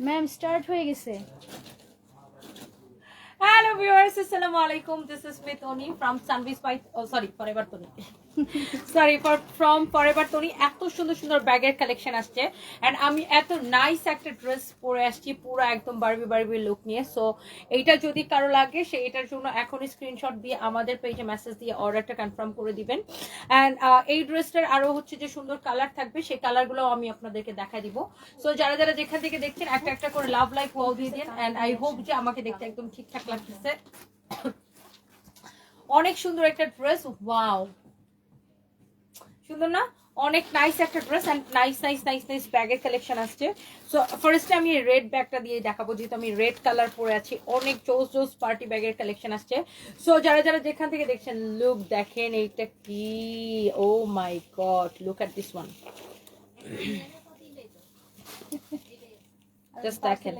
Ma'am start হয়ে গেছে hello viewers আসসালামু আলাইকুম this is me Tony from Sanvees বাই ও sorry forever Tony sorry for from forever Tony এত সুন্দর সুন্দর ব্যাগের কালেকশন আসছে। এন্ড আমি এত নাইস একটা ড্রেস পরে আসছি, পুরো একদম বারবি বারবি লুক নিয়ে। সো এইটা যদি কারও লাগে, সে এটার জন্য এখনই স্ক্রিনশট দিয়ে আমাদের পেজে মেসেজ দিয়ে অর্ডারটা কনফার্ম করে দিবেন। অ্যান্ড এই ড্রেসটার আরও হচ্ছে যে সুন্দর কালার থাকবে, সেই কালারগুলো আমি আপনাদেরকে দেখা দিব। সো যারা যারা যেখান থেকে দেখছেন, একটা একটা করে লাভ লাইক ওয়াও দিয়ে দিন। অ্যান্ড আই হোপ যে আমাকে দেখতে একদম ঠিকঠাক লাগতেছে। অনেক সুন্দর একটা ড্রেস ওয়াও সুন্দর না? অনেক নাইস একটা dress and nice nice nice nice ব্যাগের কালেকশন আসছে। সো ফার্স্টে আমি রেড ব্যাগটা দিয়ে দেখাবো যেহেতু আমি রেড কালার পরে আছি। অনেক জোস জোস পার্টি ব্যাগের কালেকশন আসছে। সো যারা যারা যেখান থেকে দেখছেন লুক দেখেন এইটা কি? ও my God look at this one দেখেন।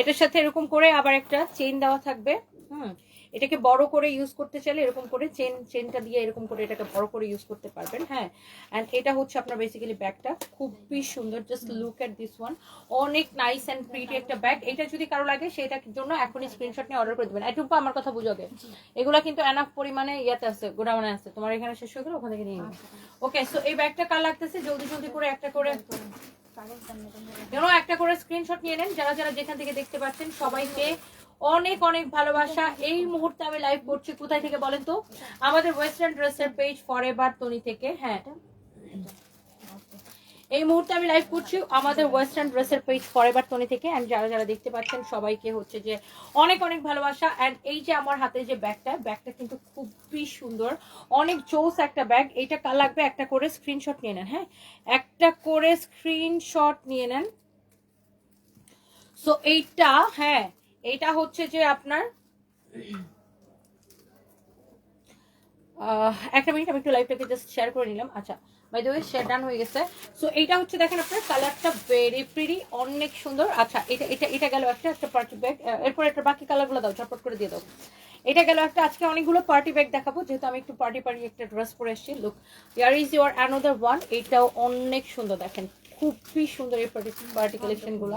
এটার সাথে এরকম করে আবার একটা চেইন দেওয়া থাকবে। হুম। এটাকে বড় করে ইউজ করতে চাইলে এরকম করে চেন চেনটা দিয়ে এরকম করে এটাকে বড় করে ইউজ করতে পারবেন হ্যাঁ? অ্যান্ড এটা হচ্ছে আপনার বেসিক্যালি ব্যাগটা খুবই সুন্দর just look at this one অনেক নাইস অ্যান্ড প্রিটি একটা ব্যাগ এটা যদি কারও লাগে সেটার জন্য এখনই স্ক্রিনশট নিয়ে অর্ডার করে দেবেন। এটুকু আমার কথা বুঝোগে এগুলো কিন্তু এনাফ পরিমাণে ইয়াতে আছে গোডাউনে আছে। তোমার এখানে শেষ হয়ে গেলে ওখান থেকে নিয়ে ওকে সো এই ব্যাগটা কার লাগতেছে? জলদি জলদি করে একটা করে একটা করে স্ক্রিনশট নিয়ে নেন। যারা যারা যেখান থেকে দেখতে পাচ্ছেন সবাইকে অনেক অনেক ভালোবাসা। এই মুহূর্তে আমি লাইভ করছি। কোথায় থেকে বলেন তো? আমাদের ওয়েস্টার্ন ড্রেসের পেজ ফরএভার তনি থেকে। হ্যাঁ। এই মুহূর্তে আমি লাইভ করছি আমাদের ওয়েস্টার্ন ড্রেসের পেজ ফরএভার তনি থেকে। অ্যান্ড যারা যারা দেখতে পাচ্ছেন, সবাইকে হচ্ছে যে অনেক অনেক ভালোবাসা। অ্যান্ড এই যে আমার হাতে যে ব্যাগটা ব্যাগটা কিন্তু খুবই সুন্দর। অনেক জোস একটা ব্যাগ। এইটা কার লাগবে? একটা করে স্ক্রিনশট নিয়ে নেন। হ্যাঁ? একটা করে স্ক্রিনশট নিয়ে নেন। সো এইটা হ্যাঁ এইটা হচ্ছে যে আপনার একটা মিনিট আমি একটু লাইভটাকে জাস্ট শেয়ার করে নিলাম। আচ্ছা by the way share done হয়ে গেছে। সো এইটা হচ্ছে দেখেন আপনার কালারটা ভেরি প্রিটি অনেক সুন্দর। আচ্ছা এটা এটা এটা গেল একটা একটা পার্টি ব্যাগ এরপর একটা বাকি কালারগুলো দাও, ঝটপট করে দিয়ে দাও। এটা গেল একটা, আজকে অনেকগুলো পার্টি ব্যাগ দেখাবো, যেহেতু আমি একটু পার্টি পার্টি একটা ড্রেস পরে এসেছি। Look here is your another one এইটাও অনেক সুন্দর, দেখেন। খুবই সুন্দর এই পার্টি পার্টি কালেকশনগুলো।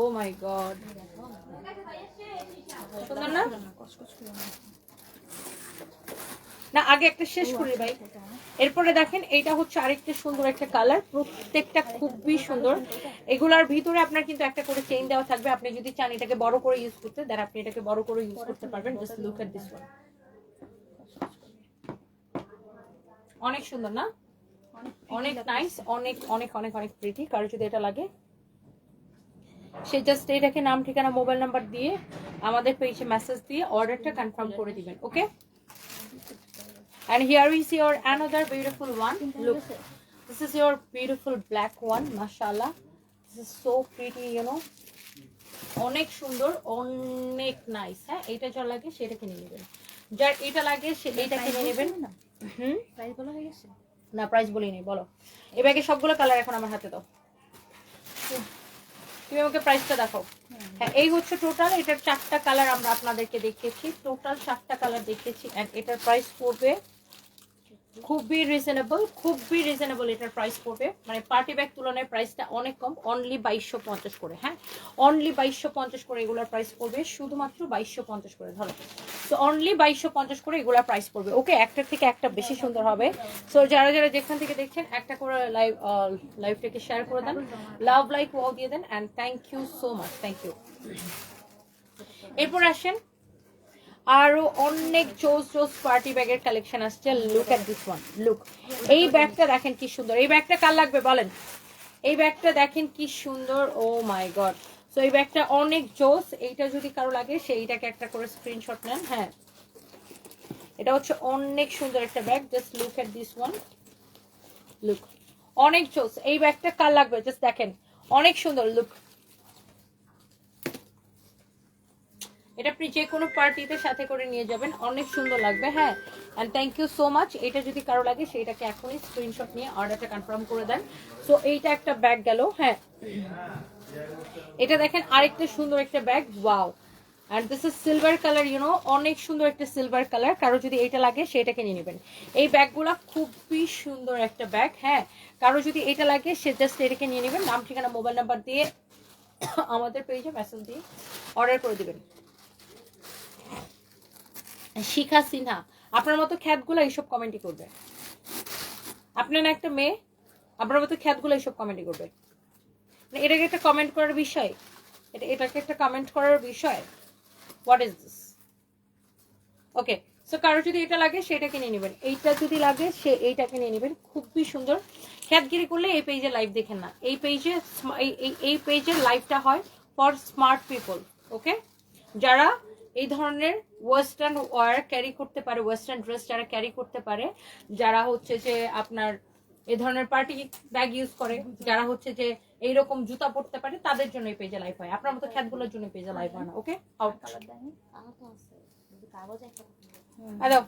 ও মাই গড সুন্দর না আগে একটা শেষ করি ভাই। এরপরে দেখেন এইটা হচ্ছে আরেকটা সুন্দর একটা কালার। প্রত্যেকটা খুবই সুন্দর। এগুলার ভিতরে আপনার কিন্তু একটা করে চেইন দেওয়া থাকবে। আপনি যদি চান এটাকে বড় করে ইউজ করতে দেন আপনি এটাকে বড় করে ইউজ করতে পারবেন। Just look at this one অনেক সুন্দর না? অনেক নাইস অনেক অনেক অনেক অনেক প্রিটি কারও যদি এটা লাগে সে জাস্ট এটাকে নাম ঠিকানা মোবাইল নাম্বার দিয়ে আমাদের পেজে মেসেজ দিয়ে অর্ডারটা কনফার্ম করে দিবেন okay And here is your another beautiful one. Look, this is your beautiful black one. This is so pretty, you know. অনেক সুন্দর অনেক নাইস হ্যাঁ? এটা যা লাগে সেটা কিনে নেবেন। যার এটা লাগে সে এটা কিনে নেবেন। হুম? প্রাইস বলা হয়ে গেছে? না প্রাইস বলিনি বলো। এই ব্যাগে সবগুলো কালার এখন আমার হাতে দাও। তুমি আমাকে প্রাইসটা দেখো হ্যাঁ এই হচ্ছে টোটাল এটার চারটা কালার আমরা আপনাদেরকে দেখিয়েছি। টোটাল সাতটা কালার দেখিয়েছি এন্ড এটার প্রাইস পড়বে খুবই রিজনেবল খুবই রিজনেবল এটার প্রাইস পড়বে। মানে পার্টি ব্যাগ তুলনায় প্রাইসটা অনেক কম অনলি বাইশশো পঞ্চাশ করে হ্যাঁ? অনলি বাইশশো পঞ্চাশ করে এগুলোর প্রাইস পড়বে, শুধুমাত্র বাইশশো পঞ্চাশ করে, ধরো। তো অনলি বাইশশো পঞ্চাশ করে এগুলোর প্রাইস পড়বে। ওকে একটার থেকে একটা বেশি সুন্দর হবে। সো যারা যারা যেখান থেকে দেখছেন, একটা করে লাইভ লাইভটাকে শেয়ার করে দেন। লাভ লাইক ওয়াও দিয়ে দেন and thank you so much thank you এরপর আসেন আরও অনেক চোস চোস পার্টি ব্যাগের কালেকশন আসছে। Look at this one look এই ব্যাগটা দেখেন কি সুন্দর। এই ব্যাগটা কার লাগবে বলেন? এই ব্যাগটা দেখেন কি সুন্দর। ও মাই গড সো এই ব্যাগটা অনেক জোস। এইটা যদি কারও লাগে, সেইটাকে একটা করে স্ক্রিনশট নেন। হ্যাঁ। এটা হচ্ছে অনেক সুন্দর একটা bag. Just look at this one look অনেক জোস। এই ব্যাগটা কার লাগবে? জাস্ট দেখেন। অনেক সুন্দর। লুক এটা আপনি যে কোনো পার্টিতে সাথে করে নিয়ে যাবেন, অনেক সুন্দর লাগবে হ্যাঁ? And thank you so much এটা যদি কারও লাগে, সেইটাকে এখনই স্ক্রিনশট নিয়ে অর্ডারটা কনফার্ম করে দেন। সো এইটা একটা ব্যাগ গেল হ্যাঁ? এটা দেখেন আরেকটা সুন্দর একটা bag wow and this is silver colour you know অনেক সুন্দর একটা সিলভার কালার কারও যদি এটা লাগে সেটাকে নিয়ে নেবেন। এই ব্যাগগুলো খুবই সুন্দর একটা ব্যাগ হ্যাঁ? কারও যদি এটা লাগে, সে জাস্ট এটাকে নিয়ে নেবেন। নাম, ঠিকানা মোবাইল নাম্বার দিয়ে আমাদের পেজে মেসেজ দিয়ে অর্ডার করে দিবেন। শিখা সিনহা আপনার মতো খ্যাতগুলো এইসব কমেন্টই করবে। আপনার একটা মেয়ে, আপনার মতো খ্যাতগুলো এইসব কমেন্টই করবে। মানে এটাকে একটা কমেন্ট করার বিষয়, এটা, এটাকে একটা কমেন্ট করার বিষয় what is this okay so কারও যদি এটা লাগে সেটা কিনে নেবেন। এইটা যদি লাগে, সে এইটাকে নিয়ে নেবেন। খুবই সুন্দর। খ্যাতগিরি করলে এই পেজে লাইভ দেখেন না। এই পেজে এই পেজের লাইভটা হয় ফর স্মার্ট পিপল ওকে যারা এই ধরনের ওয়েস্টার্ন ওয়ার ক্যারি করতে পারে ওয়েস্টার্ন ড্রেস যারা ক্যারি করতে পারে যারা হচ্ছে যে আপনার এই ধরনের পার্টি ব্যাগ ইউজ করে যারা হচ্ছে যে এইরকম জুতা পরতে পারে তাদের জন্য এই পেজে লাইভ হয়। আপনার মতো খ্যাতগুলোর জন্য পেজে লাইভ হয় না ওকে আউট হ্যালো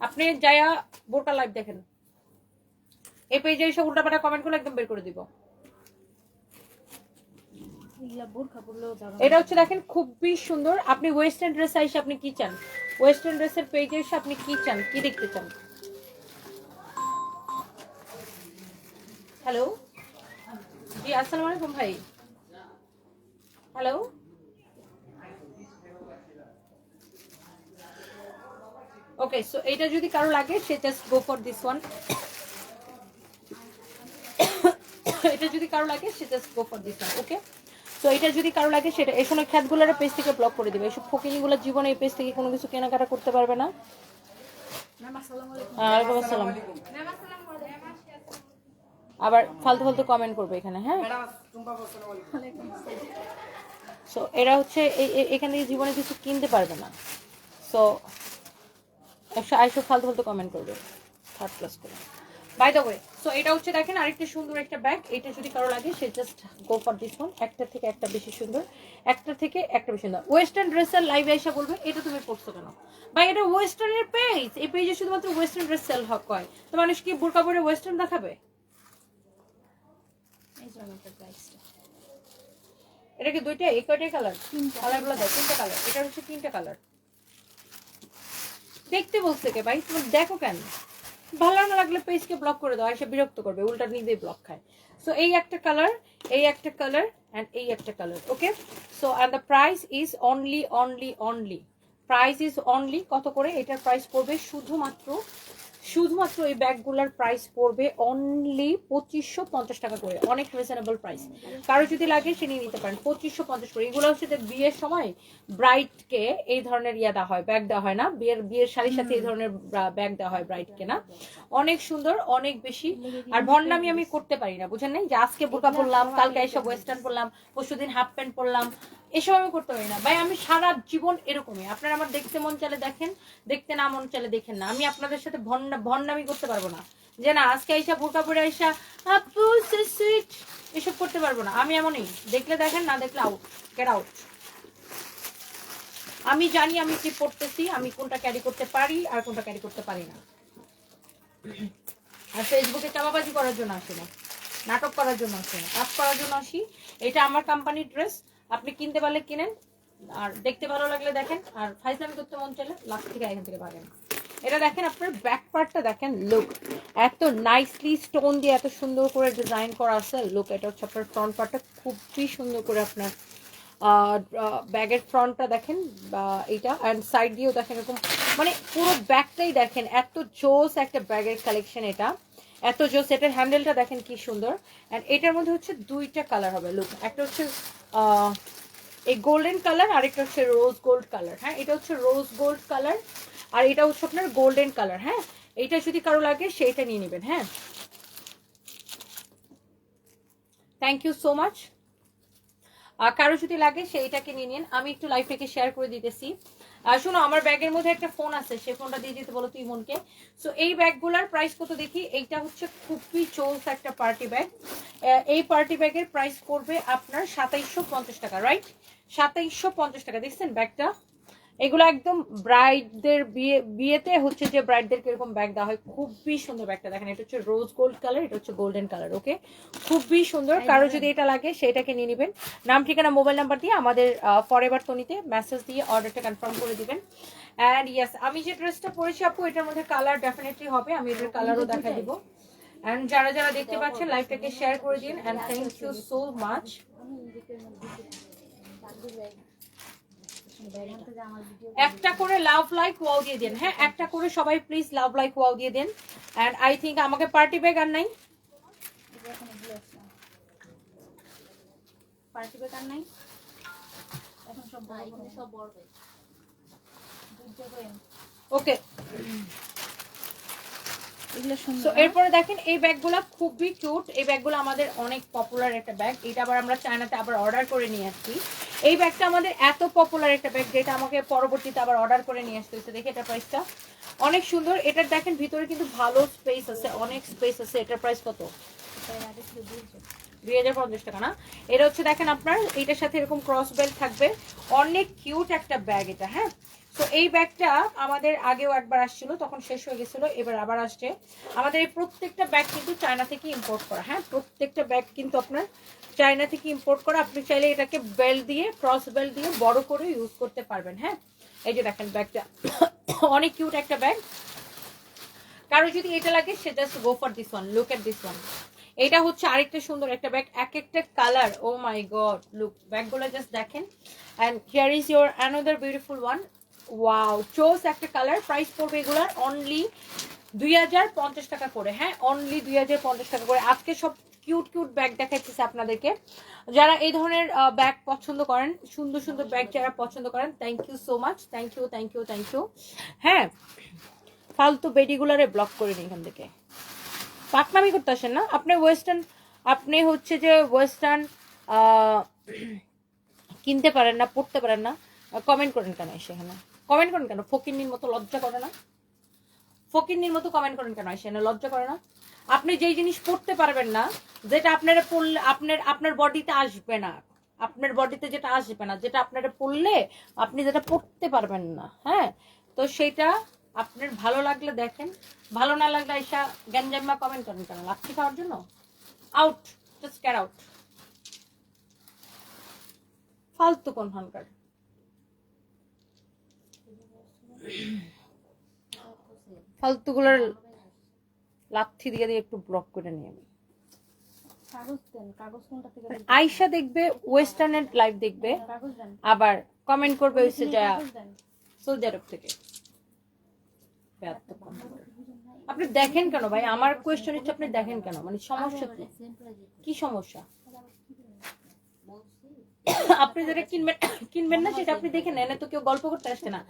আপনি যায়া বোরকা লাইভ দেখেন। এই পেজে এসে উল্টাপাল্টা কমেন্ট করলে একদম বের করে দিব। এটা হচ্ছে দেখেন খুবই সুন্দর। আপনি ওয়েস্টার্ন ড্রেস এসে আপনি কি চান? ওয়েস্টার্ন ড্রেসের পেজে এসে আপনি কি চান? কি দেখতে চান? হ্যালো জি, আসসালামু আলাইকুম ভাই। হ্যালো ওকে সো এটা যদি কারও লাগে, সে just go for this one এটা যদি কারও লাগে, সে just go for this one okay তো এটা যদি কারও লাগে সেটা এই সময় খ্যাতগুলোর পেজ থেকে ব্লক করে দিবে। এইসব ফকিনিগুলো জীবনে এই পেজ থেকে কোনো কিছু কেনাকাটা করতে পারবে না। ওয়ালাইকুম আসসালাম ম্যাম আসসালামু আলাইকুম। আবার ফালতু ফালতু কমেন্ট করবে এখানে হ্যাঁ? সো এরা হচ্ছে এখান থেকে জীবনে কিছু কিনতে পারবে না। সো একশো আড়াইশো ফালতু ফালতু কমেন্ট করবে। থার্ড ক্লাস করে। বাই দ্য ওয়ে সো এটা হচ্ছে দেখেন আরেকটা সুন্দর একটা ব্যাগ এটা যদি কারও লাগে সে just go for this one একটা থেকে একটা বেশি সুন্দর। একটা থেকে একটা বেশি সুন্দর। ওয়েস্টার্ন ড্রেসের লাইভ এসে বলবে এটা তুমি পড়ছো কেন? ভাই এটা ওয়েস্টার্নের পেজ এই পেজে শুধুমাত্র ওয়েস্টার্ন ড্রেস সেল হক হয়। তো মানুষ কি বোরকা পরে ওয়েস্টার্ন দেখাবে? এটা কি দুইটা এই কয়টাই কালার। কালারগুলো দেয় তিনটা কালার এটা হচ্ছে তিনটা কালার দেখতে বলছে কে ভাই? তুমি দেখো কেন? ভালো না লাগলে পেজকে ব্লক করে দাও সে বিরক্ত করবে, উল্টা নিজেই ব্লক খায়। সো এই একটা কালার এই একটা কালার অ্যান্ড এই একটা colour okay so and the price is only only only price is only কত করে? এটার প্রাইস পড়বে শুধুমাত্র শুধুমাত্র এই ব্যাগগুলোর প্রাইস পড়বে অনলি পঁচিশশো পঞ্চাশ টাকা করে। অনেক রিজনেবল প্রাইস কারও যদি লাগে, সে নিয়ে নিতে পারেন। পঁচিশশো পঞ্চাশ করে। এগুলো হচ্ছে যে বিয়ের সময় ব্রাইডকে এই ধরনের ইয়া দেওয়া হয় ব্যাগ দেওয়া হয় না। বিয়ের বিয়ের শাড়ির সাথে এই ধরনের ব্যাগ দেওয়া হয় ব্রাইডকে না। অনেক সুন্দর, অনেক বেশি। আর ভন্ডামি আমি করতে পারি না, বুঝেন নাই? যে আজকে বোরকা পরলাম, কালকে এসব ওয়েস্টার্ন পরলাম, পরশুদিন হাফ প্যান্ট পরলাম এসব আমি করতে পারি না। ভাই, আমি সারা জীবন এরকমই। আপনারা আমার দেখতে মন চালে দেখেন, দেখতে না মন চালে দেখেন না। আমি আপনাদের সাথে ভন্ডা ভন্ডামি করতে পারব না। যে না, আজকে আইসা বোরকা পরে আইসা সুইট এসব করতে পারব না। আমি এমনই। দেখলে দেখেন, না দেখলে আউট গেট আউট আমি জানি আমি কি পড়তেছি, আমি কোনটা ক্যারি করতে পারি আর কোনটা ক্যারি করতে পারি না। আর ফেসবুকে চাপাবাজি করার জন্য আসি না। নাটক করার জন্য আসি না। কাজ করার জন্য আসি। এটা আমার কোম্পানির ড্রেস আপনি কিনতে পারলে কিনেন, আর দেখতে ভালো লাগলে দেখেন, আর ফাইজলামি করতে মন চাইলে লাখ থেকে এখান থেকে পাবেন। এটা দেখেন, আপনার ব্যাক পার্টটা দেখেন লুক এত নাইসলি স্টোন দিয়ে এত সুন্দর করে ডিজাইন করা আছে লুক এটা হচ্ছে আপনার ফ্রন্ট পার্টটা খুবই সুন্দর করে আপনার ব্যাগের ফ্রন্টটা দেখেন এইটা অ্যান্ড সাইড দিয়েও দেখেন এরকম মানে পুরো ব্যাগটাই দেখেন, এত জোস একটা ব্যাগের কালেকশন এটা। এত জোস এটার হ্যান্ডেলটা দেখেন কি সুন্দর। অ্যান্ড এটার মধ্যে হচ্ছে দুইটা কালার হবে লুক একটা হচ্ছে এই গোল্ডেন কালার আরেকটা হচ্ছে রোজ গোল্ড কালার হ্যাঁ? এটা হচ্ছে রোজ গোল্ড কালার আর এটা হচ্ছে আপনার গোল্ডেন কালার হ্যাঁ? এইটা যদি কারও লাগে সেইটা নিয়ে নেবেন হ্যাঁ? থ্যাংক ইউ সো মাচ আর কারও যদি লাগে সেইটাকে নিয়ে নিন। আমি একটু লাইভ থেকে শেয়ার করে দিতেছি। শোনো, আমার ব্যাগের মধ্যে একটা ফোন আছে, সে ফোনটা দিয়ে দিতে বলো তুই মনকে। সো এই ব্যাগগুলোর প্রাইস কত দেখি? এইটা হচ্ছে খুবই চোস একটা পার্টি ব্যাগ এই পার্টি ব্যাগের প্রাইস করবে আপনার সাতাইশশো পঞ্চাশ টাকা রাইট সাতাইশশো পঞ্চাশ টাকা, দেখছেন ব্যাগটা? এগুলো একদম ব্রাইডদের বিয়ে বিয়েতে হচ্ছে যে ব্রাইডদেরকে এরকম ব্যাগ দেওয়া হয় খুবই সুন্দর ব্যাগটা দেখেন এটা হচ্ছে রোজ গোল্ড কালার এটা হচ্ছে গোল্ডেন কালার ওকে খুবই সুন্দর কারও যদি এটা লাগে সেটাকে নিয়ে নেবেন নাম ঠিকানা মোবাইল নাম্বার দিয়ে আমাদের ফরএভার তনিতে মেসেজ দিয়ে অর্ডারটা কনফার্ম করে দিবেন অ্যান্ড ইয়েস আমি যে ড্রেসটা পরেছি আপু এটার মধ্যে কালার ডেফিনেটলি হবে আমি এটার কালারও দেখা দিব অ্যান্ড যারা যারা দেখতে পাচ্ছেন লাইভটাকে শেয়ার করে দিন and thank you so much একটা করে লাভ লাইক ওয়াও দিয়ে দেন। হ্যাঁ একটা করে সবাই প্লিজ লাভ লাইক ওয়াও দিয়ে দেন। এন্ড আই থিংক আমাকে পার্টি ব্যাগ আর নাই। পার্টি ব্যাগ আর নাই? এখন সব বড় বড় সব বড় ব্যাগ দুইটা করে। ওকে এগুলো এরপরে দেখেন এই ব্যাগগুলো খুবই কিউট এই ব্যাগগুলো আমাদের অনেক পপুলার একটা ব্যাগ এটা আবার আমরা চায়নাতে আবার অর্ডার করে নিয়ে আসছি। এই ব্যাগটা আমাদের এত পপুলার একটা ব্যাগ যেটা আমাকে পরবর্তীতে আবার অর্ডার করে নিয়ে আসতে হয়েছে। দেখে এটা প্রাইসটা অনেক সুন্দর। এটার দেখেন ভিতরে কিন্তু ভালো স্পেস আছে, অনেক স্পেস আছে। এটার প্রাইস কত? দুই হাজার পঞ্চাশ টাকা না? এটা হচ্ছে দেখেন আপনার, এটার সাথে এরকম ক্রস বেল্ট থাকবে। অনেক কিউট একটা ব্যাগ এটা হ্যাঁ? তো এই ব্যাগটা আমাদের আগেও একবার আসছিল, তখন শেষ হয়ে গেছিল, এবার আবার আসছে। আমাদের এই প্রত্যেকটা ব্যাগ কিন্তু চায়না থেকে ইম্পোর্ট করা হ্যাঁ? প্রত্যেকটা ব্যাগ কিন্তু আপনার চায়না থেকে ইম্পোর্ট করা, আপনি চাইলে এটাকে বেল্ট দিয়ে ক্রস বেল্ট দিয়ে বড় করে ইউজ করতে পারবেন হ্যাঁ? এই যে দেখেন ব্যাগটা। অনেক কিউট একটা ব্যাগ কারও যদি এটা লাগে, সে just go for this one look at this one এটা হচ্ছে আরেকটা সুন্দর একটা ব্যাগ এক একটা colour oh my god look ব্যাগগুলো জাস্ট দেখেন। And here is your another beautiful one wow চোস একটা কালার প্রাইস পড়বে এগুলার অনলি দুই হাজার পঞ্চাশ টাকা করে হ্যাঁ? অনলি দুই হাজার পঞ্চাশ টাকা করে। আজকে সব কিউট কিউট ব্যাগ দেখাচ্ছি আপনাদেরকে। যারা এই ধরনের ব্যাগ পছন্দ করেন, সুন্দর সুন্দর ব্যাগ যারা পছন্দ করেন thank you so much thank you thank you thank you হ্যাঁ ফালতু বেডিগুলারে ব্লক করে নিই এখান থেকে। পাকনামি করতে আসেন না। আপনি ওয়েস্টার্ন আপনি হচ্ছে যে ওয়েস্টার্ন কিনতে পারেন না, পড়তে পারেন না কমেন্ট করেন কেন এসে এখানে? কমেন্ট করেন কেন? ফকিন্নির মতো লজ্জা করে না? ফকিন্নির মতো কমেন্ট করেন কেন? এখানে লজ্জা করে না? আপনি যেই জিনিস পড়তে পারবেন না, যেটা আপনারা পড়লে, আপনার আপনার বডিতে আসবে না, আপনার বডিতে যেটা আসবে না, যেটা আপনারা পড়লে আপনি যেটা পড়তে পারবেন না হ্যাঁ? তো সেটা আপনার ভালো লাগলে দেখেন, ভালো না লাগলে আইসা গ্যাঞ্জাম্মা কমেন্ট করেন কেন? লাচ্ছি খাওয়ার জন্য? আউট জাস্ট ক্যার আউট ফালতু কোন হানকার? ফালতুগুলোর লাথি দিয়ে দিয়ে একটু ব্লক করে নিয়ে আমি? আয়শা দেখবে ওয়েস্টার্নের লাইভ দেখবে আবার কমেন্ট করবে হচ্ছে যা সৌদি আরব থেকে। আপনি দেখেন কেন ভাই? আমার কোয়েশ্চেন হচ্ছে আপনি দেখেন কেন? মানে সমস্যা কি সমস্যা? আপনি যেটা কিনবেন কিনবেন না, সেটা আপনি দেখে নেন। তো কেউ গল্প করতে আসছে না।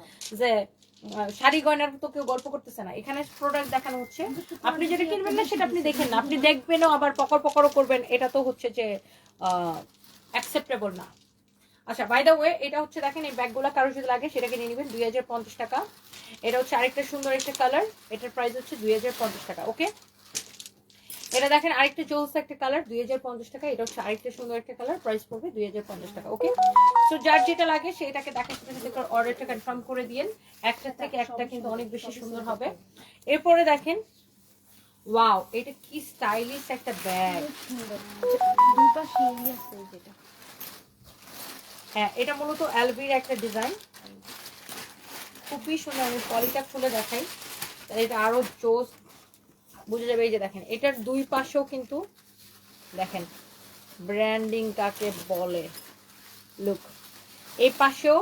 যে শাড়ি গয়নার তো কেউ গল্প করতেছে না। এখানে প্রোডাক্ট দেখানো হচ্ছে। আপনি যেটা কিনবেন না, সেটা আপনি দেখেন না। আপনি দেখবেনও আবার পকর পকরও করবেন। এটা তো হচ্ছে যে অ্যাকসেপ্টেবল না। আচ্ছা বাই দ্য ওয়ে এটা হচ্ছে দেখেন, এই ব্যাগগুলো কারও যদি লাগে সেটাকে নিয়ে নেবেন। দুই হাজার পঞ্চাশ টাকা। এটা হচ্ছে আরেকটা সুন্দর একটা কালার এটার প্রাইস হচ্ছে দুই হাজার পঞ্চাশ টাকা ওকে এটা দেখেন আরেকটা চৌস একটা কালার দুই হাজার পঞ্চাশ টাকা। এটা হচ্ছে আরেকটা সুন্দর একটা কালার প্রাইস পড়বে দুই হাজার পঞ্চাশ টাকা ওকে তো যার যেটা লাগে সেটাকে দেখার সাথে সাথে অর্ডারটা কনফার্ম করে দিন একটা থেকে একটা কিন্তু অনেক বেশি সুন্দর হবে। এরপরে দেখেন ওয়াও এটা কি স্টাইলিশ একটা ব্যাগ আছে যেটা। হ্যাঁ এটা মূলত অ্যালবির একটা ডিজাইন খুবই সুন্দর আমি পলিটা খুলে দেখাই। এটা আরও জোস বুঝে যাবে, এই যে দেখেন, এটার দুই পাশেও কিন্তু দেখেন ব্র্যান্ডিং কাকে বলে লুক এই পাশেও,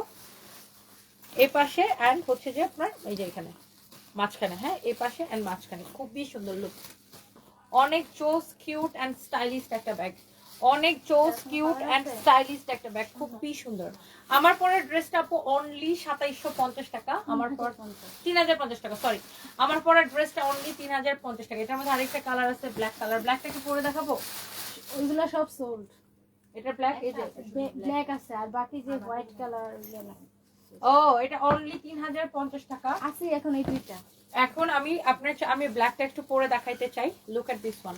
এই পাশে অ্যান্ড হচ্ছে যে আপনার, এই যে এখানে, মাঝখানে হ্যাঁ এই পাশে অ্যান্ড মাঝখানে, খুবই সুন্দর লুক অনেক চোস কিউট অ্যান্ড স্টাইলিশ একটা ব্যাগ অনেক চোস কিউট অ্যান্ড স্টাইলিশ একটা ব্যাগ খুবই সুন্দর। আমার পরের ড্রেসটা আপু অনলি সাতাইশশো পঞ্চাশ টাকা আমার পর তিন হাজার পঞ্চাশ টাকা সরি আমার পরের ড্রেসটা অনলি তিন হাজার পঞ্চাশ টাকা। এটার মধ্যে আরেকটা কালার আছে ব্ল্যাক কালার ব্ল্যাকটা কি পরে দেখাবো? ওইগুলা সব সোল্ড এটা ব্ল্যাক এই যে ব্ল্যাক আছে আর বাকি যে হোয়াইট কালার ও এটা অনলি তিন হাজার পঞ্চাশ টাকা। আছে এখন এই দুইটা। এখন আমি আপনার আমি ব্ল্যাকটা একটু পরে দেখাইতে চাই। Look at this one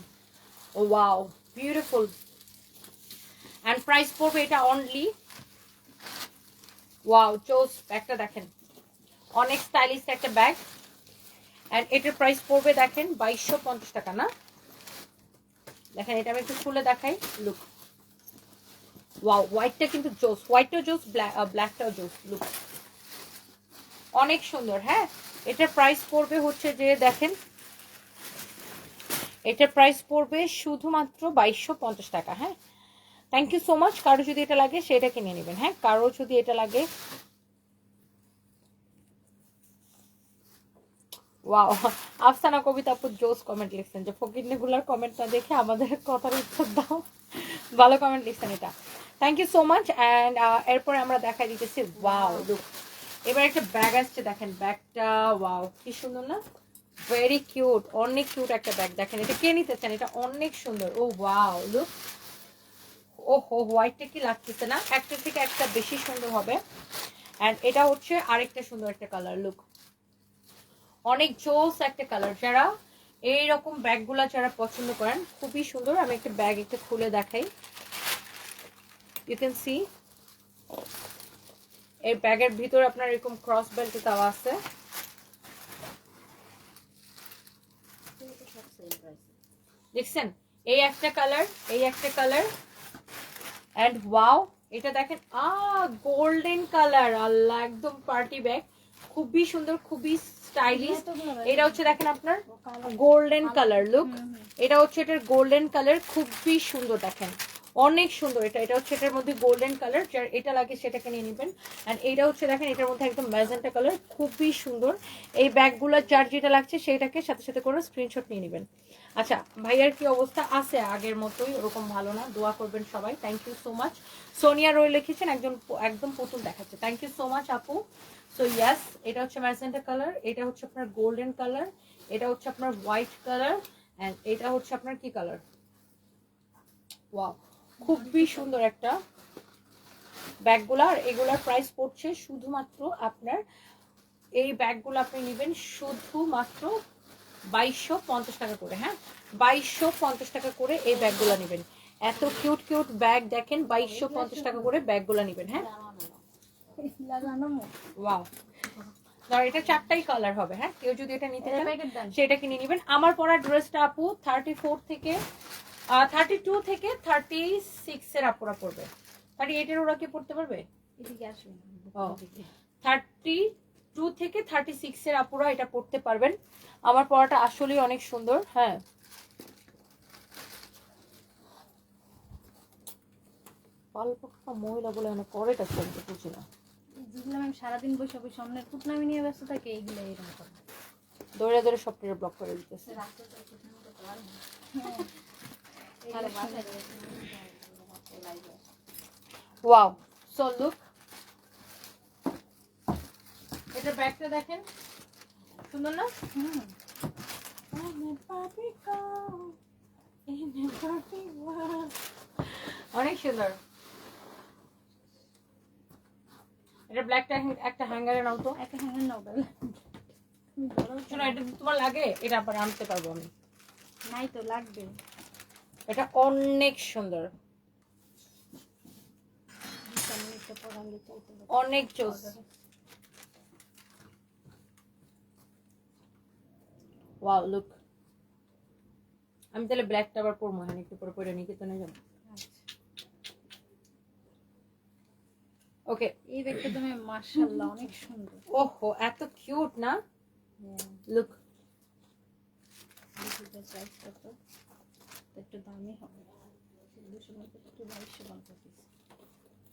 wow beautiful and price পড়বে এটা অনলি ওয়াও চোস ব্যাগটা দেখেন। অনেক স্টাইলিশ একটা ব্যাগ অ্যান্ড এটার প্রাইস পড়বে দেখেন বাইশশো পঞ্চাশ টাকা, না? দেখেন, এটা আমি একটু খুলে দেখাই। লুক ওয়াও হোয়াইটটা কিন্তু জোস হোয়াইটটাও জোস ব্ল্যাক ব্ল্যাকটাও জোস লুক অনেক সুন্দর হ্যাঁ? এটার প্রাইস পড়বে হচ্ছে যে, দেখেন। এটার প্রাইস পড়বে শুধুমাত্র বাইশশো পঞ্চাশ টাকা হ্যাঁ? থ্যাংক ইউ সো মাচ কারও যদি এটা লাগে, সেটা কিনে নেবেন। হ্যাঁ কারও যদি এটা লাগে। ওয়াও আফসানা কবিতা আপু জোস কমেন্ট লিখছেন যে ফকিরনি গুলার কমেন্ট না দেখে আমাদের কথার উত্তর দাও। ভালো কমেন্ট লিখছেন এটা। Thank you so much and এরপরে আমরা দেখাই দিতেছি ওয়াও লুক এবার একটা ব্যাগ আসছে, দেখেন ব্যাগটা ওয়াও কি সুন্দর না? ভেরি কিউট অনেক কিউট একটা ব্যাগ দেখেন, এটা কে নিতে চান এটা অনেক সুন্দর। ও ওয়াও লুক ও হো হোয়াইটটা কি লাগতেছে না? একটা থেকে একটা বেশি সুন্দর হবে। অ্যান্ড এটা হচ্ছে আরেকটা সুন্দর একটা কালার লুক অনেক জোস একটা কালার যারা এইরকম ব্যাগগুলা যারা পছন্দ করেন, খুবই সুন্দর। আমি একটা ব্যাগ একটু খুলে দেখাই। ইউ ক্যান সি এই ব্যাগের ভিতরে আপনার এরকম ক্রস বেল্ট দেওয়া আছে। দেখছেন? এই একটা কালার এই একটা কালার এন্ড ওয়াও এটা দেখেন আ গোল্ডেন কালার আল্লাহ একদম পার্টি ব্যাগ খুবই সুন্দর খুবই স্টাইলিশ এটা হচ্ছে দেখেন আপনার গোল্ডেন কালার লুক এটা হচ্ছে এটার গোল্ডেন কালার খুবই সুন্দর দেখেন। অনেক সুন্দর। এটা এটা হচ্ছে এটার মধ্যে গোল্ডেন কালার যার এটা লাগে সেটাকে নিয়ে নেবেন। অ্যান্ড এটা হচ্ছে দেখেন, এটার মধ্যে একদম ম্যাজেন্টা কালার খুবই সুন্দর। এই ব্যাগগুলো যার যেটা লাগছে সেটাকে সাথে সাথে করে স্ক্রিনশট নিয়ে নেবেন। আচ্ছা ভাইয়ার কি অবস্থা? আছে আগের মতোই, ওরকম ভালো না। দোয়া করবেন সবাই। Thank you so much Sonia Roy লিখেছেন, একজন একদম পুতুল দেখাচ্ছে। থ্যাংক ইউ সো মাচ আপু। সো ইয়াস এটা হচ্ছে ম্যাজেন্টা কালার এটা হচ্ছে আপনার গোল্ডেন কালার এটা হচ্ছে আপনার হোয়াইট কালার অ্যান্ড এটা হচ্ছে আপনার কি কালার ওয়াও খুবই সুন্দর একটা ব্যাগগুলো আর এগুলার প্রাইস পড়ছে শুধুমাত্র আপনার এই ব্যাগগুলো আপনি নেবেন শুধুমাত্র বাইশশো পঞ্চাশ টাকা করে হ্যাঁ? বাইশশো পঞ্চাশ টাকা করে এই ব্যাগগুলো নেবেন। এত কিউট কিউট ব্যাগ দেখেন বাইশশো পঞ্চাশ টাকা করে ব্যাগগুলো নেবেন হ্যাঁ? লাগানো ওয়াও ধর এটা চারটাই কালার হবে হ্যাঁ? কেউ যদি এটা নিতে চান সেটা কিনে নেবেন। আমার পরা ড্রেসটা আপু থার্টি ফোর থেকে থার্টি টু থেকে থার্টি সিক্স এর আপুরা পড়বে। থার্টি এইটের ওরা কি পড়তে পারবে? এদিকে থার্টি টু থেকে থার্টি সিক্স এর আপুরা এটা পড়তে পারবেন। আমার পড়াটা আসলেই অনেক সুন্দর হ্যাঁ। পালপক্কা মহিলা বলে মানে করেটা চলতে বুঝি না। যেগুলো আমি সারাদিন বসে বসে অন্যের কুটনামি নিয়ে ব্যস্ত থাকি এইগুলো এরকম করে। দৌড়ে দৌড়ে সফটওয়্যার ব্লক করে দিতেছে। ওয়াও সো লুক এটা ব্যাগটা দেখেন। সুন্দর না? হুম। অনেক সুন্দর। এটা ব্ল্যাকটা একটা হ্যাঙ্গারে নাও তো একটা হ্যাঙ্গার নাও তাহলে তুমি বলো। শোনো এটা যদি তোমার লাগে? এটা আবার আনতে পারব আমি। নাই তো লাগবে। এটা অনেক সুন্দর। অনেক চোস ওয়াও লুক। আমি তাহলে ব্ল্যাকটা আবার পরবো হ্যাঁ একটু পরে পরে নিকেতনে যাব। ওকে। এই ব্যাগটা তুমি মার্শাল্লাহ অনেক সুন্দর। ওহো এত কিউট না? লুক। কত? তো একটু দামি হবে। দুশো নব্বই একটু বাইশশো পঞ্চাশ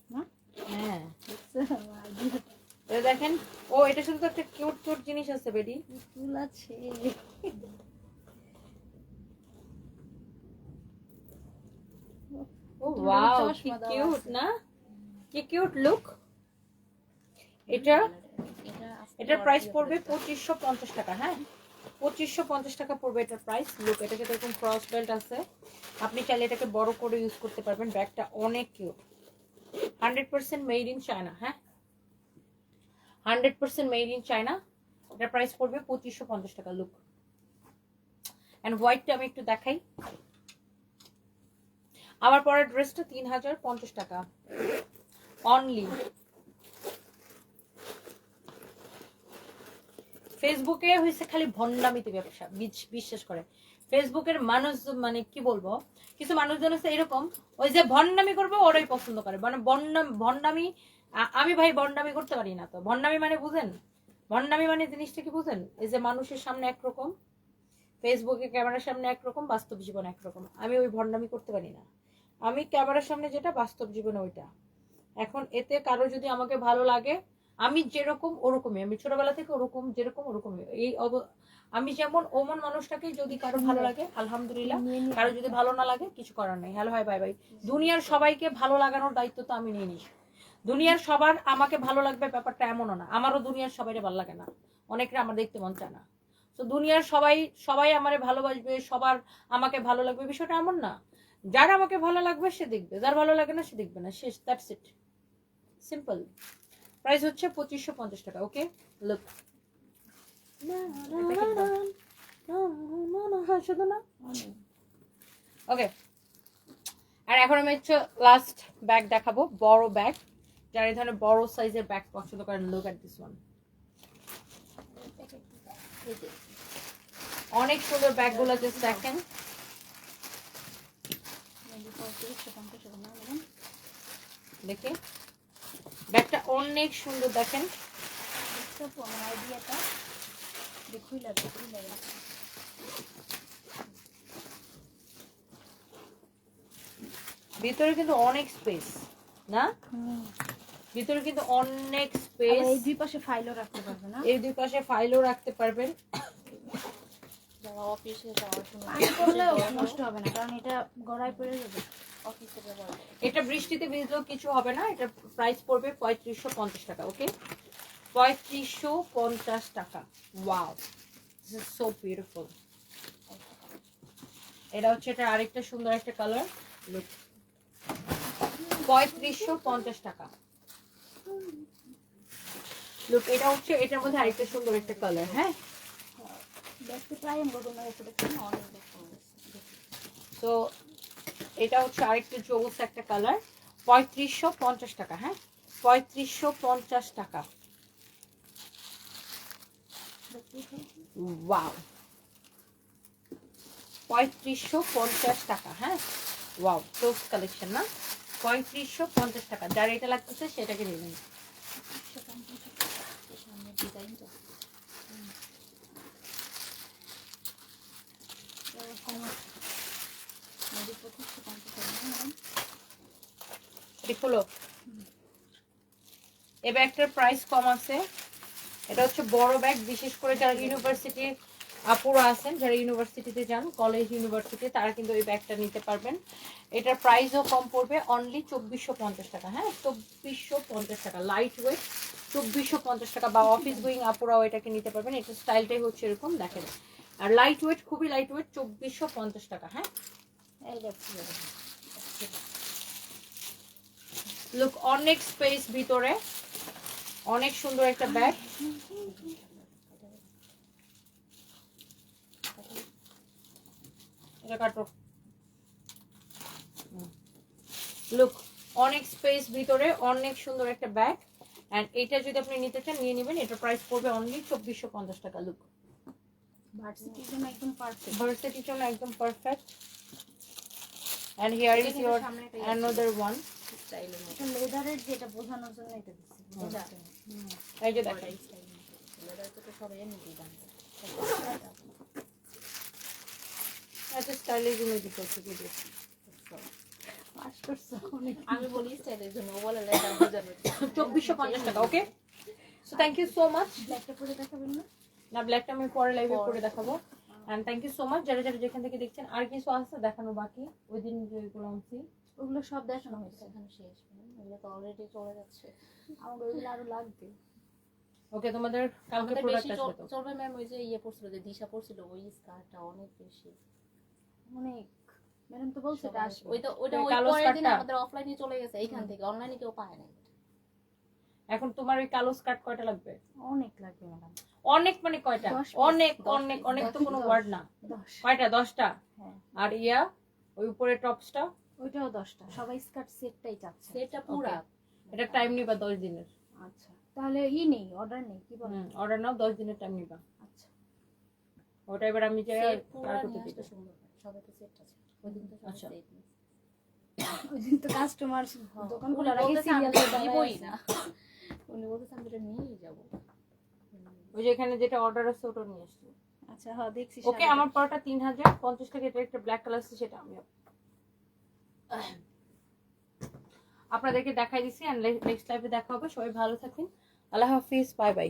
না? হ্যাঁ। দেখেন ও এটা শুধু তো একটা কিউট কিউট জিনিস আছে বেডি ফুল আছে? ও ওয়াও কি কিউট না? কি কিউট লুক এটা এটার প্রাইস পড়বে পঁচিশশো পঞ্চাশ টাকা হ্যাঁ? পঁচিশশো পঞ্চাশ টাকা পড়বে এটার প্রাইস লুক এটাকে আছে। আপনি চাইলে এটাকে বড় করে ইউজ করতে পারবেন। ব্যাগটা অনেক hundred percent made in China হ্যাঁ? Hundred percent made in China এটার প্রাইস পড়বে পঁচিশশো পঞ্চাশ টাকা লুক অ্যান্ড হোয়াইটটা আমি একটু দেখাই। আমার পরের ড্রেসটা তিন হাজার পঞ্চাশ টাকা। অনলি ফেসবুকে হয়েছে খালি ভণ্ডামিতে ব্যবসা বিশ্বাস করে। ফেসবুকের মানুষ মানে কি বলব, কিছু মানুষজন আছে এরকম, ওই যে ভণ্ডামি করবে ওরাই পছন্দ করে। মানে ভণ্ডামি আমি ভাই ভণ্ডামি করতে পারি না তো। ভণ্ডামি মানে বুঝেন? ভণ্ডামি মানে জিনিসটা কি বুঝেন? এই যে মানুষের সামনে একরকম ফেসবুকে ক্যামেরার সামনে একরকম, বাস্তব জীবন একরকম। আমি ওই ভণ্ডামি করতে পারি না। আমি ক্যামেরার সামনে যেটা, বাস্তব জীবনে ওইটা। এখন এতে কারও যদি আমাকে ভালো লাগে আমি যেরকম ওরকমই আমি ছোটবেলা থেকে ওরকম যেরকম ওরকমই। এই অব- আমি যেমন ওমন মানুষটাকে যদি কারও ভালো লাগে আলহামদুলিল্লাহ। কারও যদি ভালো না লাগে কিছু করার নেই। Hello hi bye bye. দুনিয়ার সবাইকে ভালো লাগানোর দায়িত্ব তো আমি নিয়ে নিই। দুনিয়ার সবার আমাকে ভালো লাগবে ব্যাপারটা এমনও না। আমারও দুনিয়ার সবাইকে ভালো লাগে না। অনেকরা আমার দেখতে মন চায় না। তো দুনিয়ার সবাই সবাই আমারে ভালোবাসবে সবার আমাকে ভালো লাগবে। বিষয়টা এমন না। যার আমাকে ভালো লাগবে সে দেখবে। যার ভালো লাগে না সে দেখবে না। শেষ দ্যাটস ইট সিম্পল প্রাইস হচ্ছে পঁচিশশো পঞ্চাশ টাকা ওকে লুক শুধু না। ওকে আর এখন আমি হচ্ছে লাস্ট ব্যাগ দেখাবো বড় ব্যাগ যারা এই ধরনের বড় সাইজের ব্যাগ পছন্দ করেন লুক অ্যাট দিস ওয়ান অনেক সুন্দর ব্যাগগুলো জাস্ট দেখেন। দেখে। ব্যাগটা অনেক সুন্দর দেখেন। ভিতরে কিন্তু অনেক স্পেস না? ভিতরে কিন্তু অনেক স্পেস এই দুই পাশে ফাইলও রাখতে পারবে না? এই দুই পাশে ফাইলও রাখতে পারবেন। যারা অফিসে যাওয়ার পানি পড়লেও নষ্ট হবে না কারণ এটা গড়ায় পড়ে যাবে। এটা বৃষ্টিতে ভিজলেও কিছু হবে না এটা প্রাইস পড়বে পঁয়ত্রিশশো পঞ্চাশ টাকা ওকে পঁয়ত্রিশশো পঞ্চাশ টাকা ওয়াও সো বিউটিফুল এটা হচ্ছে এটা আরেকটা সুন্দর একটা কালার লুক পঁয়ত্রিশশো পঞ্চাশ টাকা। লুক এটা হচ্ছে এটার মধ্যে আরেকটা সুন্দর একটা কালার হ্যাঁ? তো এটা হচ্ছে আরেকটা জোস একটা কালার। পঁয়ত্রিশশো পঞ্চাশ টাকা হ্যাঁ? পঁয়ত্রিশশো পঞ্চাশ টাকা। ওয়াও। পঁয়ত্রিশশো পঞ্চাশ টাকা হ্যাঁ? ওয়াও ক্লোজ কালেকশন, না? পঁয়ত্রিশশো পঞ্চাশ টাকা। যার এটা লাগতেছে সেটাকে নেবেন ডিজাইনটা। ম্যাডাম ব্যাগটার প্রাইস কম আছে। এটা হচ্ছে বড় ব্যাগ, বিশেষ করে যারা আপুরা আছেন, যারা ইউনিভার্সিটিতে যান কলেজ ইউনিভার্সিটি তারা কিন্তু এই ব্যাগটা নিতে পারবেন। এটার প্রাইসও কম পড়বে অনলি চব্বিশশো পঞ্চাশ টাকা। হ্যাঁ চব্বিশশো পঞ্চাশ টাকা লাইট ওয়েট চব্বিশশো পঞ্চাশ টাকা বা অফিস গোয়িং আপুরাও এটাকে নিতে পারবেন। এটার স্টাইলটাই হচ্ছে এরকম, দেখেন। আর লাইট ওয়েট খুবই লাইট ওয়েট চব্বিশশো পঞ্চাশ টাকা হ্যাঁ? লুক অনেক স্পেস ভিতরে। অনেক সুন্দর একটা ব্যাগ এটা কাটো। লুক অনেক স্পেস ভিতরে অনেক সুন্দর একটা ব্যাগ এন্ড এটা যদি আপনি নিতে চান নিয়ে নেবেন। এটা প্রাইস পড়বে অনলি চব্বিশশো পঞ্চাশ টাকা লুক ভার্সিটির জন্য একদম পারফেক্ট ভার্সিটির জন্য একদম পারফেক্ট লেদারের যেটা বোঝানোর জন্য এটা দিচ্ছি। এই যে লেদার তো সবাই স্টাইলের জন্য দিতে হচ্ছে কি দিয়েছি। পাস করছ অনেক আমি বলি স্টাইলের জন্য ও বলে লেদার বোঝানোর চব্বিশশো পঞ্চাশ টাকা okay so thank you so much ব্ল্যাকটা পরে দেখাবেন না? না ব্ল্যাকটা আমি পরে লাইভে পরে। দেখাবো। And thank you so much যারা যারা যেখান থেকে দেখছেন আর কিছু আছে দেখানো বাকি? ওই দিন যেগুলো আনছি ওগুলো সব দেখানো হয়েছে। এখানে শেষ এগুলো তো অলরেডি চলে যাচ্ছে। আমার ওইগুলো আরও লাগবে। ওকে তোমাদের কালকে প্রোডাক্ট বেশি আসবে তো? চলবে ম্যাম ওই যে ইয়ে পড়ছিল যে দিশা পড়ছিল ওই স্কার্টটা অনেক বেশি। অনেক। ম্যাডাম তো বলছে এটা আসবে। ওই তো ওইটা ওই ওই পরের দিন আমাদের অফলাইনে চলে গেছে। এইখান থেকে। অনলাইনে কেউ পায় না এখন তোমার ওই কালো স্কার্ট কয়টা লাগবে? অনেক লাগবে ম্যাডাম। অনেক মানে কয়টা? অনেক অনেক অনেক তো কোনো ওয়ার্ড না। কয়টা? দশটা? হ্যাঁ। আর ইয়া ওই উপরে টপসটা? ওইটাও দশটা। সবাই স্কার্ট সেটটাই চাচ্ছে। সেটা পুরা। এটা টাইম নিবা দশ দিনের। আচ্ছা। তাহলে ই নেই অর্ডার নেই কি বলেন অর্ডার নাও দশ দিনের টাইম নিবা। আচ্ছা। ওটা এবার আমি যে সেট পুরা কার করতে নিয়ে আসতে সুন্দর। সবাই তো সেট আছে। ওই দিন তো আচ্ছা। ওই দিন তো কাস্টমার দোকান খোলার আগে সিরিয়াল তো নিবই না। উনি বলতেছে আমি এটা নিয়েই যাব। ওই যে এখানে যেটা অর্ডার আছে ওটা নিয়ে আসছি। আচ্ছা হ্যাঁ দেখছি ওকে আমার পরটা তিন হাজার পঞ্চাশ টাকা এটা একটা ব্ল্যাক কালার আছে সেটা আমি আপনাদেরকে দেখাই দিছি নেক্সট লাইভে দেখা হবে। সবাই ভালো থাকুন। আল্লাহ হাফিজ বাই বাই